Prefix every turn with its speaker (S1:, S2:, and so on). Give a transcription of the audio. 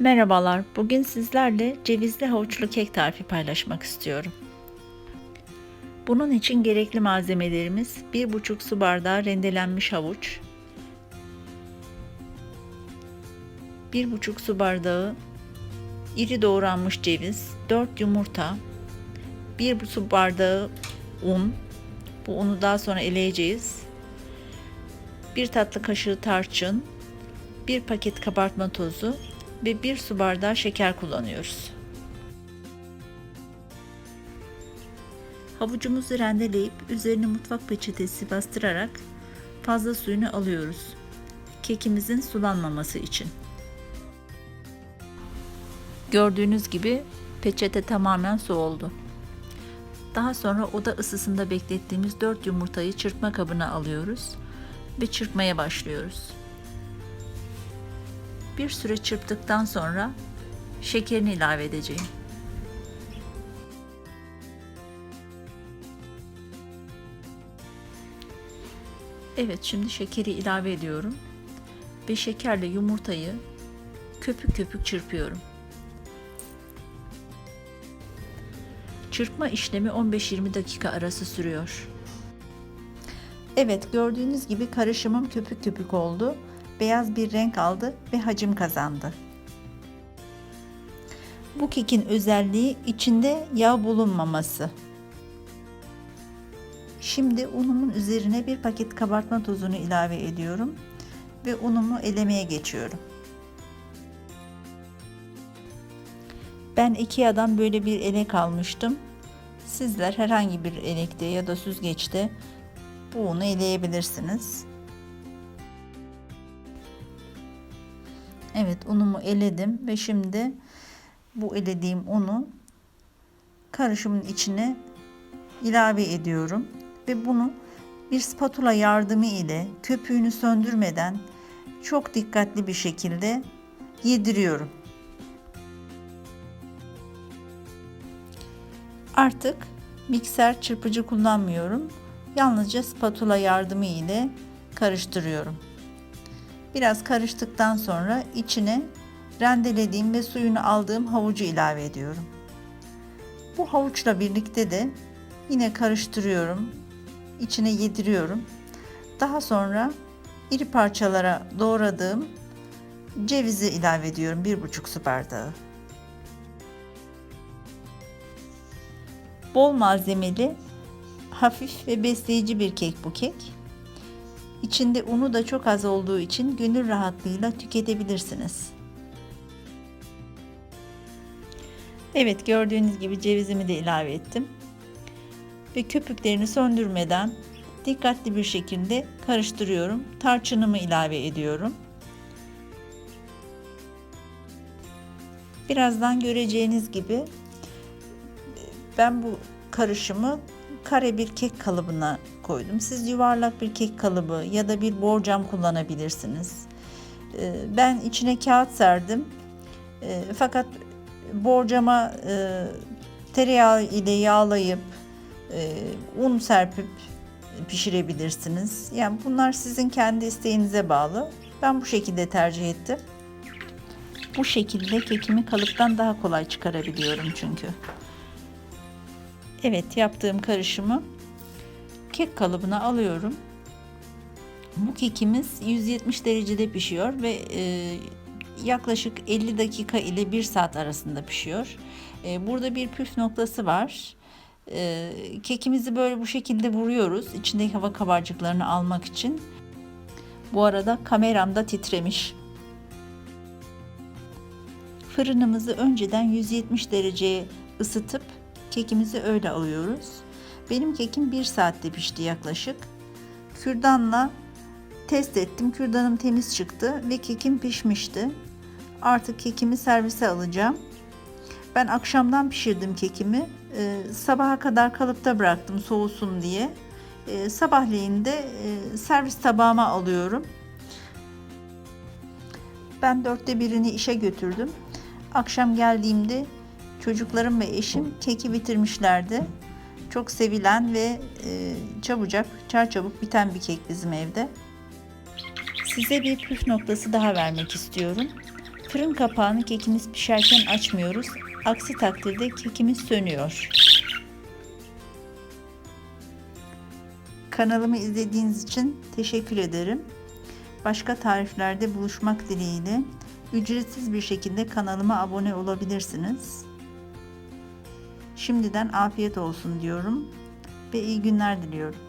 S1: Merhabalar. Bugün sizlerle cevizli havuçlu kek tarifi paylaşmak istiyorum. Bunun için gerekli malzemelerimiz 1,5 su bardağı rendelenmiş havuç, 1,5 su bardağı iri doğranmış ceviz, 4 yumurta, 1 su bardağı un. Bu unu daha sonra eleyeceğiz. 1 tatlı kaşığı tarçın, 1 paket kabartma tozu ve 1 su bardağı şeker kullanıyoruz. Havucumuzu rendeleyip üzerine mutfak peçetesi bastırarak fazla suyunu alıyoruz. Kekimizin sulanmaması için. Gördüğünüz gibi peçete tamamen su oldu. Daha sonra oda ısısında beklettiğimiz 4 yumurtayı çırpma kabına alıyoruz ve çırpmaya başlıyoruz. Bir süre çırptıktan sonra şekerini ilave edeceğim. Evet, şimdi şekeri ilave ediyorum ve şekerle yumurtayı köpük köpük çırpıyorum. Çırpma işlemi 15-20 dakika arası sürüyor. Evet, gördüğünüz gibi karışımım köpük köpük oldu beyaz bir renk aldı ve hacim kazandı. Bu kekin özelliği içinde yağ bulunmaması. Şimdi unumun üzerine bir paket kabartma tozunu ilave ediyorum ve unumu elemeye geçiyorum. Ben Ikea'dan böyle bir elek almıştım. Sizler herhangi bir elekte ya da süzgeçte bu unu eleyebilirsiniz. Evet unumu eledim ve şimdi bu elediğim unu karışımın içine ilave ediyorum ve bunu bir spatula yardımı ile köpüğünü söndürmeden çok dikkatli bir şekilde yediriyorum. Artık mikser çırpıcı kullanmıyorum. Yalnızca spatula yardımı ile karıştırıyorum. Biraz karıştıktan sonra içine rendelediğim ve suyunu aldığım havucu ilave ediyorum. Bu havuçla birlikte de yine karıştırıyorum. İçine yediriyorum. Daha sonra iri parçalara doğradığım cevizi ilave ediyorum. 1,5 su bardağı. Bol malzemeli, hafif ve besleyici bir kek bu kek. İçinde unu da çok az olduğu için gönül rahatlığıyla tüketebilirsiniz. Evet gördüğünüz gibi cevizimi de ilave ettim. Ve köpüklerini söndürmeden dikkatli bir şekilde karıştırıyorum. Tarçınımı ilave ediyorum. Birazdan göreceğiniz gibi ben bu karışımı kare bir kek kalıbına koydum. Siz yuvarlak bir kek kalıbı ya da bir borcam kullanabilirsiniz. Ee, ben içine kağıt serdim. Ee, fakat borcama e, tereyağı ile yağlayıp e, un serpip pişirebilirsiniz. Yani bunlar sizin kendi isteğinize bağlı. Ben bu şekilde tercih ettim. Bu şekilde kekimi kalıptan daha kolay çıkarabiliyorum çünkü. Evet yaptığım karışımı kek kalıbına alıyorum. Bu kekimiz 170 derecede pişiyor ve e, yaklaşık 50 dakika ile 1 saat arasında pişiyor. E, burada bir püf noktası var. E, kekimizi böyle bu şekilde vuruyoruz içindeki hava kabarcıklarını almak için. Bu arada kameram da titremiş. Fırınımızı önceden 170 dereceye ısıtıp kekimizi öyle alıyoruz. Benim kekim 1 saatte pişti yaklaşık. Kürdanla test ettim. Kürdanım temiz çıktı ve kekim pişmişti. Artık kekimi servise alacağım. Ben akşamdan pişirdim kekimi. Ee, sabaha kadar kalıpta bıraktım soğusun diye. Ee, sabahleyin de e, servis tabağıma alıyorum. Ben dörtte birini işe götürdüm. Akşam geldiğimde çocuklarım ve eşim keki bitirmişlerdi. Çok sevilen ve e, çabucak, çarçabuk biten bir kek bizim evde. Size bir püf noktası daha vermek istiyorum. Fırın kapağını kekimiz pişerken açmıyoruz. Aksi takdirde kekimiz sönüyor. Kanalımı izlediğiniz için teşekkür ederim. Başka tariflerde buluşmak dileğiyle ücretsiz bir şekilde kanalıma abone olabilirsiniz. Şimdiden afiyet olsun diyorum ve iyi günler diliyorum.